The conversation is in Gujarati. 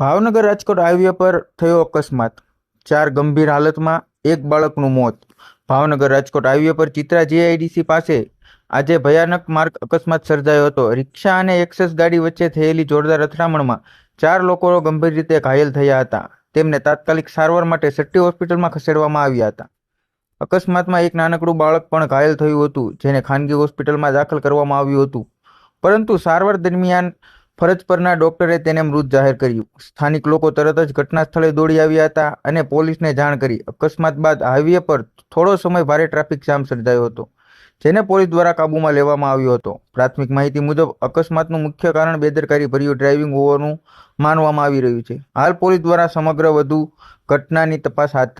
ભાવનગર રાજકોટ હાઈવે પર થયો અકસ્માત. ચાર ગંભીર હાલતમાં એક બાળકનું મોત. ભાવનગર રાજકોટ હાઈવે પર ચિત્રા જીઆઈડીસી પાસે આજે ભયાનક માર્ગ અકસ્માત સર્જાયો હતો. રિક્ષા અને એક્સેસ ગાડી વચ્ચે થયેલી જોરદાર અથડામણમાં ચાર લોકો ગંભીર રીતે ઘાયલ થયા હતા. તેમને તાત્કાલિક સારવાર માટે સટ્ટી હોસ્પિટલમાં ખસેડવામાં આવ્યા હતા. અકસ્માતમાં એક નાનકડું બાળક પણ ઘાયલ થયું હતું, જેને ખાનગી હોસ્પિટલમાં દાખલ કરવામાં આવ્યું હતું. પરંતુ સારવાર દરમિયાન ફરજ પરના ડોક્ટરે તેને મૃત જાહેર કર્યું. સ્થાનિક લોકો તરત જ ઘટના સ્થળે દોડી આવ્યા હતા અને પોલીસને જાણ કરી. અકસ્માત બાદ હાઈવે પર થોડો સમય ભારે ટ્રાફિક જામ સર્જાયો હતો, જેને પોલીસ દ્વારા કાબૂમાં લેવામાં આવ્યો હતો. પ્રાથમિક માહિતી મુજબ, અકસ્માતનું મુખ્ય કારણ બેદરકારી ભર્યું ડ્રાઇવિંગ હોવાનું માનવામાં આવી રહ્યું છે. હાલ પોલીસ દ્વારા સમગ્ર વધુ ઘટનાની તપાસ હાથ